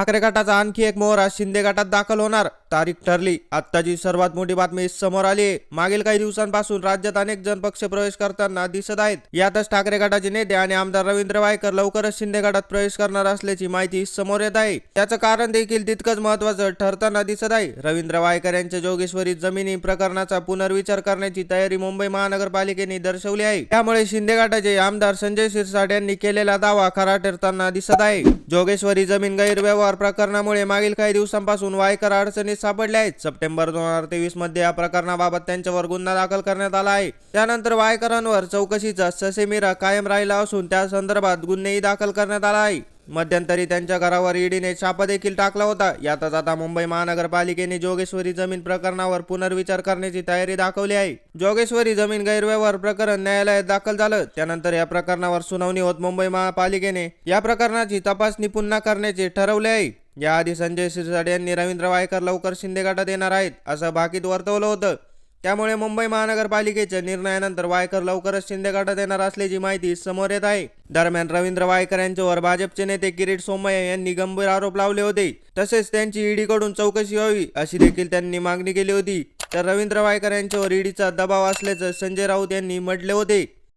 ठाकरे गटाचा आणखी एक मोहरा शिंदे गटात दाखल होणार. तारीख ठरली. आत्ताची सर्वात मोठी बातमी समोर आली आहे. मागील काही दिवसांपासून राज्यात अनेक जण पक्ष प्रवेश करताना दिसत आहेत. यातच ठाकरे गटाचे नेते आणि आमदार रवींद्र वायकर लवकरच शिंदे गटात प्रवेश करणार असल्याची माहिती समोर येत आहे. त्याचं कारण देखील तितकंच महत्वाचं ठरताना दिसत आहे. रवींद्र वायकर यांच्या जोगेश्वरी जमिनी प्रकरणाचा पुनर्विचार करण्याची तयारी मुंबई महानगरपालिकेने दर्शवली आहे. त्यामुळे शिंदे गटाचे आमदार संजय शिरसाट यांनी केलेला दावा खरा ठरताना दिसत आहे. जोगेश्वरी जमीन गैरव्यवहार प्रकरणामुळे मागील काही दिवसांपासून वायकर अडचणीत सापडले आहेत. सप्टेंबर दोन हजार तेवीसमध्ये या प्रकरणाबाबत त्यांच्यावर गुन्हा दाखल करण्यात आला आहे. त्यानंतर वायकरांवर चौकशीचा ससेमिरा कायम राहिला असून त्या संदर्भात गुन्हेही दाखल करण्यात आला आहे. मध्यंतरी त्यांच्या घरावर ईडीने छापा देखील टाकला होता. यातच आता मुंबई महानगरपालिकेने जोगेश्वरी जमीन प्रकरणावर पुनर्विचार करण्याची तयारी दाखवली आहे. जोगेश्वरी जमीन गैरव्यवहार प्रकरण न्यायालयात दाखल झालं. त्यानंतर या प्रकरणावर सुनावणी होत मुंबई महापालिकेने. या प्रकरणाची तपासणी पुन्हा करण्याचे ठरवले आहे. याआधी संजय सिरसाट यांनी रवींद्र वायकर लवकर शिंदे गटात येणार आहेत असं भाकीत वर्तवलं होतं. त्यामुळे मुंबई महानगरपालिकेच्या निर्णयानंतर वायकर लवकरच शिंदे गटात येणार असल्याची माहिती समोर येत आहे. दरम्यान रवींद्र वायकर यांच्यावर भाजपचे नेते किरीट सोमय्या यांनी गंभीर आरोप लावले होते. तसेच त्यांची ईडीकडून चौकशी व्हावी अशी देखील त्यांनी मागणी केली होती. तर रवींद्र वायकर यांच्यावर ईडीचा दबाव असल्याचं संजय राऊत यांनी म्हटले होते.